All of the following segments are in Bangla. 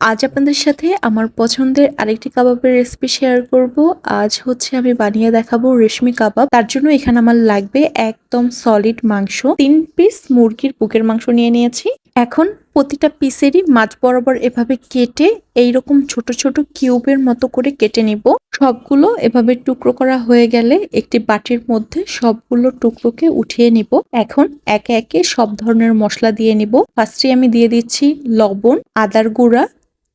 আজ আপনাদের সাথে আমার পছন্দের আরেকটি কাবাবের রেসিপি শেয়ার করব। আজ হচ্ছে আমি বানিয়ে দেখাবো রেশমি কাবাব। তার জন্য এখানে আমার লাগবে একদম সলিড মাংস। তিন পিস মুরগির বুকের মাংস নিয়ে নিয়েছি। এখন প্রতিটা পিসেরই মাছ বরাবর এভাবে কেটে এইরকম ছোট ছোট কিউবের মতো করে কেটে নিব। সবগুলো এভাবে টুকরো করা হয়ে গেলে একটি বাটির মধ্যে সবগুলো টুকরোকে উঠিয়ে নিব। এখন একে একে সব ধরনের মশলা দিয়ে নিব। ফার্স্টে আমি দিয়ে দিচ্ছি লবণ, আদার গুঁড়া,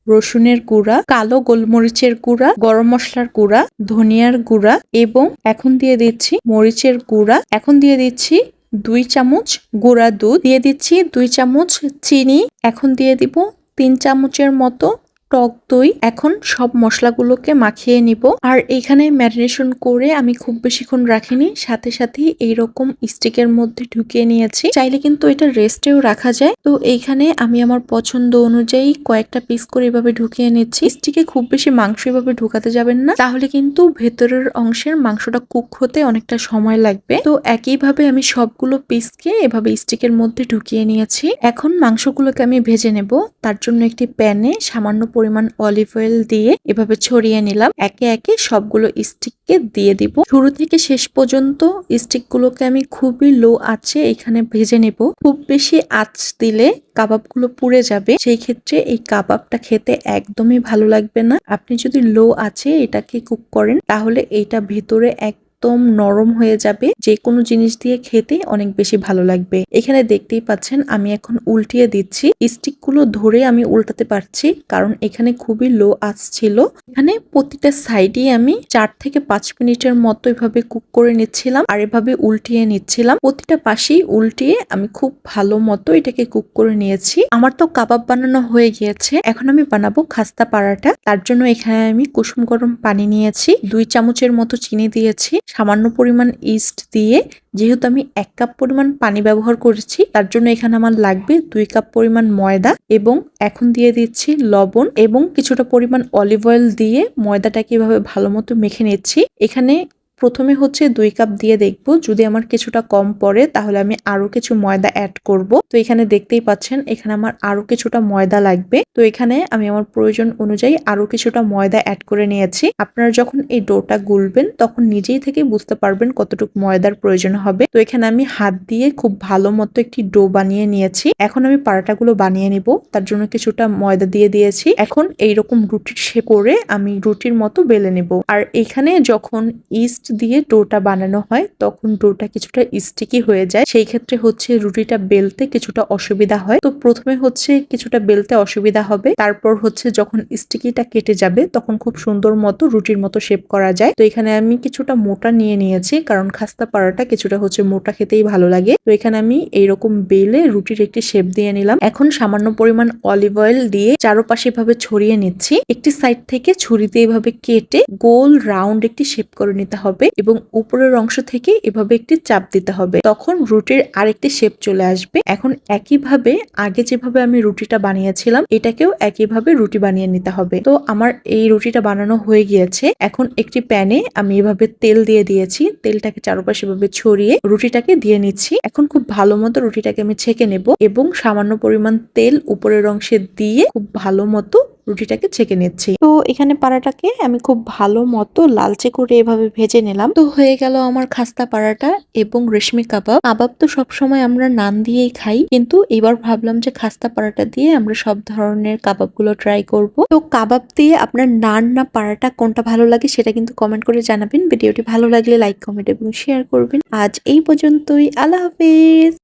রসুনের গুঁড়া, কালো গোলমরিচের গুঁড়া, গরম মশলার গুঁড়া, ধনিয়ার গুঁড়া এবং এখন দিয়ে দিচ্ছি মরিচের গুঁড়া। এখন দিয়ে দিচ্ছি দুই চামচ গুঁড়া দুধ দিয়ে দিচ্ছি, দুই চামচ চিনি, এখন দিয়ে দিব তিন চামচের মতো টক দই। এখন সব মশলাগুলোকে মাখিয়ে নিব। আর এখানে ম্যারিনেশন করে আমি খুব বেশিক্ষণ রাখিনি। সাথে সাথে এইরকম স্টিকের মধ্যে ঢুকিয়ে নিয়েছি। চাইলে কিন্তু এটা রেস্টেও রাখা যায়। তো এইখানে আমি আমার পছন্দ অনুযায়ী কয়েকটা পিস করে এভাবে ঢুকিয়ে নিচ্ছি। স্টিকে খুব বেশি মাংস এভাবে ঢুকাতে যাবেন না। তাহলে কিন্তু ভেতরের অংশের মাংসটা কুক হতে অনেকটা সময় লাগবে। তো একইভাবে আমি সবগুলো পিসকে এভাবে স্টিকের মধ্যে ঢুকিয়ে নিয়েছি। এখন মাংসগুলোকে আমি ভেজে নেব। তার জন্য একটি প্যানে সামান্য পরিমাণ অলিভ অয়েল দিয়ে এভাবে ছড়িয়ে নিলাম। একে একে সবগুলো স্টিককে দিয়ে দিব। শুরু থেকে শেষ পর্যন্ত স্টিকগুলোকে আমি খুবই লো আছে এখানে ভেজে নেব। খুব বেশি আঁচ দিলে কাবাবগুলো পুড়ে যাবে। সেই ক্ষেত্রে এই কাবাবটা খেতে একদমই ভালো লাগবে না। আপনি যদি লো আছে এটাকে কুক করেন, তাহলে এটা ভেতরে এক একদম নরম হয়ে যাবে। যে কোনো জিনিস দিয়ে খেতে অনেক বেশি ভালো লাগবে। এখানে দেখতেই পাচ্ছেন আমি এখন উল্টিয়ে দিচ্ছি। স্টিকগুলো ধরে আমি উল্টাতে পারছি কারণ এখানে খুবই লো আঁচ ছিল। এখানে প্রতিটা সাইডে আমি চার থেকে পাঁচ মিনিটের মতো এভাবে কুক করে নিচ্ছিলাম আর এভাবে উল্টিয়ে নিচ্ছিলাম। প্রতিটা পাশেই উল্টিয়ে আমি খুব ভালো মতো এটাকে কুক করে নিয়েছি। আমার তো কাবাব বানানো হয়ে গিয়েছে। এখন আমি বানাবো খাস্তা পাড়াটা। তার জন্য এখানে আমি কুসুম গরম পানি নিয়েছি। দুই চামচের মতো চিনি দিয়েছি। সামান্য পরিমাণ ইস্ট দিয়ে, যেহেতু আমি এক কাপ পরিমাণ পানি ব্যবহার করেছি, তার জন্য এখানে আমার লাগবে দুই কাপ পরিমাণ ময়দা এবং এখন দিয়ে দিচ্ছি লবণ এবং কিছুটা পরিমাণ অলিভ অয়েল দিয়ে ময়দাটাকে এভাবে ভালো মতো মেখে নিচ্ছি। এখানে প্রথমে হচ্ছে দুই কাপ দিয়ে দেখব। যদি আমার কিছুটা কম পড়ে, তাহলে আমি আরও কিছু ময়দা অ্যাড করব। তো এখানে দেখতেই পাচ্ছেন, এখানে আমার আরও কিছুটা ময়দা লাগবে। তো এখানে আমি আমার প্রয়োজন অনুযায়ী আরও কিছুটা ময়দা অ্যাড করে নিয়েছি। আপনারা যখন এই ডোটা গুলবেন, তখন নিজেই থেকে বুঝতে পারবেন কতটুকু ময়দার প্রয়োজন হবে। তো এখানে আমি হাত দিয়ে খুব ভালো মতো একটি ডো বানিয়ে নিয়েছি। এখন আমি পারাটাগুলো বানিয়ে নিব। তার জন্য কিছুটা ময়দা দিয়ে দিয়েছি। এখন এইরকম রুটির সে করে আমি রুটির মতো বেলে নেব। আর এখানে যখন ইস্ট দিয়ে ডোটা বানানো হয়, তখন ডোটা কিছুটা স্টিকি হয়ে যায়। সেই ক্ষেত্রে হচ্ছে রুটিটা বেলতে কিছুটা অসুবিধা হয়। তো প্রথমে হচ্ছে কিছুটা বেলতে অসুবিধা হবে। তারপর হচ্ছে যখন স্টিকিটা কেটে যাবে, তখন খুব সুন্দর মতো রুটির মতো শেপ করা যায়। তো এখানে আমি কিছুটা মোটা নিয়ে নিয়েছি, কারণ খাস্তা পাড়াটা কিছুটা হচ্ছে মোটা খেতেই ভালো লাগে। তো এখানে আমি এইরকম বেলে রুটির একটি শেপ দিয়ে নিলাম। এখন সামান্য পরিমাণ অলিভ অয়েল দিয়ে চারোপাশে এভাবে ছড়িয়ে নিচ্ছি। একটি সাইড থেকে ছুরিতে এভাবে কেটে গোল রাউন্ড একটি শেপ করে নিতে হবে। এবং উপরের অংশ থেকে এভাবে একটি চাপ দিতে হবে। তখন রুটির আরেকটি শেপ চলে আসবে। এখন একইভাবে আগে যেভাবে আমি রুটিটা বানিয়েছিলাম, এটাকেও একইভাবে রুটি বানিয়ে নিতে হবে। তো আমার এই রুটিটা বানানো হয়ে গিয়েছে। এখন একটি প্যানে আমি এভাবে তেল দিয়ে দিয়েছি। তেলটাকে চারপাশে এভাবে ছড়িয়ে রুটিটাকে দিয়ে নিচ্ছি। এখন খুব ভালো মতো রুটিটাকে আমি ছেঁকে নেব এবং সামান্য পরিমাণ তেল উপরের অংশে দিয়ে খুব ভালো মতো রুটিটাকে ছেঁকে নিচ্ছি। তো এখানে পাড়াটাকে আমি খুব ভালো মতো লালচে করে এভাবে ভেজে নিলাম। তো হয়ে গেল আমার খাস্তা পাড়াটা এবং রেশমি কাবাব। কাবাব তো সবসময় আমরা নান দিয়েই খাই, কিন্তু এবার ভাবলাম যে খাস্তা পাড়াটা দিয়ে আমরা সব ধরনের কাবাবগুলো ট্রাই করব। তো কাবাব দিয়ে আপনার নান না পাড়াটা কোনটা ভালো লাগে সেটা কিন্তু কমেন্ট করে জানাবেন। ভিডিওটি ভালো লাগলে লাইক কমেন্ট এবং শেয়ার করবেন। আজ এই পর্যন্তই। আল্লাহ হাফেজ।